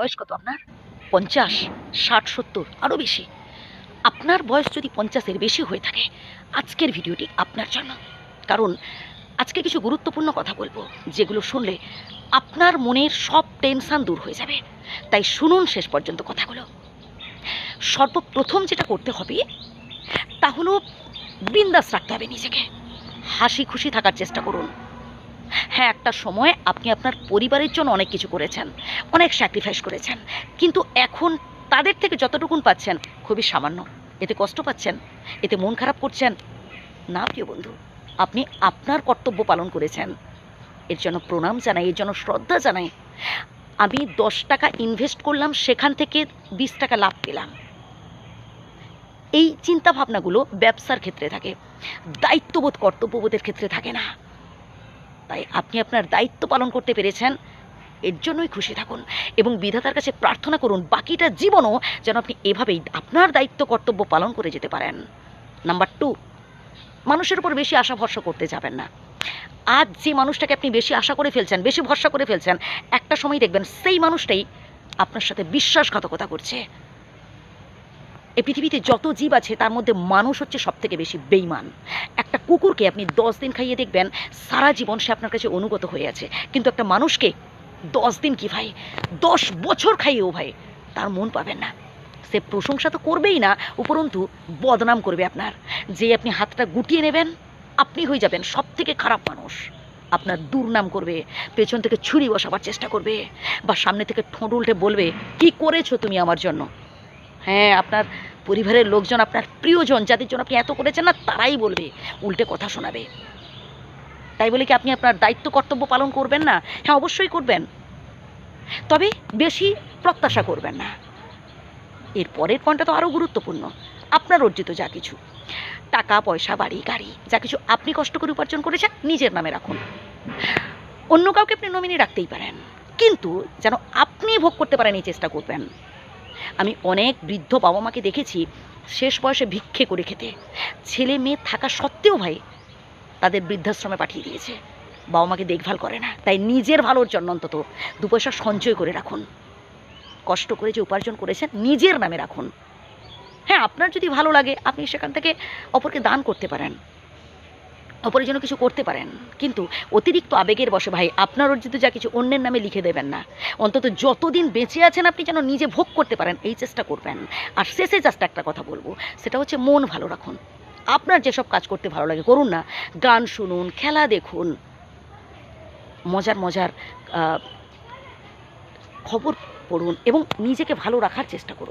বয়স কত আপনার? পঞ্চাশ, ষাট, সত্তর আরও বেশি। আপনার বয়স যদি পঞ্চাশের বেশি হয়ে থাকে, আজকের ভিডিওটি আপনার জন্য। কারণ আজকে কিছু গুরুত্বপূর্ণ কথা বলব, যেগুলো শুনলে আপনার মনের সব টেনশান দূর হয়ে যাবে। তাই শুনুন শেষ পর্যন্ত কথাগুলো। সর্বপ্রথম যেটা করতে হবে, তা হলো বিন্দাস রাখতে হবে নিজেকে। হাসি খুশি থাকার চেষ্টা করুন। হ্যাঁ একটা সময় আপনি আপনার পরিবারের জন্য অনেক কিছু করেছেন, অনেক স্যাক্রিফাইস করেছেন, কিন্তু এখন তাদের থেকে যতটুকুন পাচ্ছেন খুবই সামান্য। এতে কষ্ট পাচ্ছেন, এতে মন খারাপ করছেন। না, প্রিয় বন্ধু, আপনি আপনার কর্তব্য পালন করেছেন। এর জন্য প্রণাম জানাই, এর জন্য শ্রদ্ধা জানাই। আমি দশ টাকা ইনভেস্ট করলাম, সেখান থেকে বিশ টাকা লাভ পেলাম। এই চিন্তা ভাবনাগুলো ব্যবসার ক্ষেত্রে থাকে, দায়িত্ববোধ, কর্তব্যবোধের ক্ষেত্রে থাকে না। তাই আপনি আপনার দায়িত্ব পালন করতে পেরেছেন। এর জন্যই খুশি থাকুন এবং বিধাতার কাছে প্রার্থনা করুন, বাকিটা জীবনও যেন আপনি এভাবেই আপনার দায়িত্ব, কর্তব্য পালন করে যেতে পারেন। নাম্বার টু মানুষের উপর বেশি আশা, ভরসা করতে যাবেন না। আজ যে মানুষটাকে আপনি বেশি আশা করে ফেলছেন, বেশি ভরসা করে ফেলছেন, একটা সময় দেখবেন সেই মানুষটাই আপনার সাথে বিশ্বাসঘাতকতা করছে। এই পৃথিবীতে যত জীব আছে, তার মধ্যে মানুষ হচ্ছে সব থেকে বেশি বেইমান একটা কুকুরকে আপনি দশ দিন খাইয়ে দেখবেন, সারা জীবন সে আপনার কাছে অনুগত হয়ে আছে। কিন্তু একটা মানুষকে দশ দিন কি ভাই? দশ বছর খাইয়েও ভাই, তার মন পাবেন না। সে প্রশংসা তো করবেই না, উপরন্তু বদনাম করবে আপনার। যে আপনি হাতটা গুটিয়ে নেবেন, আপনি হয়ে যাবেন সব থেকে খারাপ মানুষ। আপনার দুর্নাম করবে, পেছন থেকে ছুরি বসাবার চেষ্টা করবে, বা সামনে থেকে ঠোঁট উল্টে বলবে, কি করেছ তুমি আমার জন্য? হ্যাঁ আপনার পরিবারের লোকজন, আপনার প্রিয়জন, যাদের জন্য আপনি এত করেছেন না, তারাই বলবে, উল্টে কথা শোনাবে। তাই বলে কি আপনি আপনার দায়িত্ব, কর্তব্য পালন করবেন না? হ্যাঁ অবশ্যই করবেন। তবে বেশি প্রত্যাশা করবেন না। এর পরের পয়েন্টটা তো আরও গুরুত্বপূর্ণ। আপনার অর্জিত যা কিছু। টাকা, পয়সা, বাড়ি, গাড়ি, যা কিছু আপনি কষ্ট করে উপার্জন করেছেন, নিজের নামে রাখুন। অন্য কাউকে আপনি নমিনি রাখতেই পারেন। কিন্তু যেন আপনি ভোগ করতে পারেন, এই চেষ্টা করবেন। আমি অনেক বৃদ্ধ বাবা মাকে দেখেছি শেষ বয়সে ভিক্ষে করে খেতে। ছেলে মেয়ে থাকা সত্ত্বেও ভাই তাদের বৃদ্ধাশ্রমে পাঠিয়ে দিয়েছে। বাবা মাকে দেখভাল করে না, তাই নিজের ভালোর জন্য অন্তত দু পয়সা সঞ্চয় করে রাখুন। কষ্ট করে যে উপার্জন করেছেন নিজের নামে রাখুন। হ্যাঁ আপনার যদি ভালো লাগে, আপনি সেখান থেকে অপরকে দান করতে পারেন। অপরের জন্য কিছু করতে পারেন। কিন্তু অতিরিক্ত আবেগের বসে ভাই, আপনার অর্জিত যা কিছু অন্যের নামে লিখে দেবেন না। অন্তত যতদিন বেঁচে আছেন আপনি যেন নিজে ভোগ করতে পারেন, এই চেষ্টা করবেন। আর শেষে জাস্ট একটা কথা বলব, সেটা হচ্ছে মন ভালো রাখুন। আপনার যেসব কাজ করতে ভালো লাগে, করুন না। গান শুনুন, খেলা দেখুন। মজার মজার খবর পড়ুন এবং নিজেকে ভালো রাখার চেষ্টা করুন।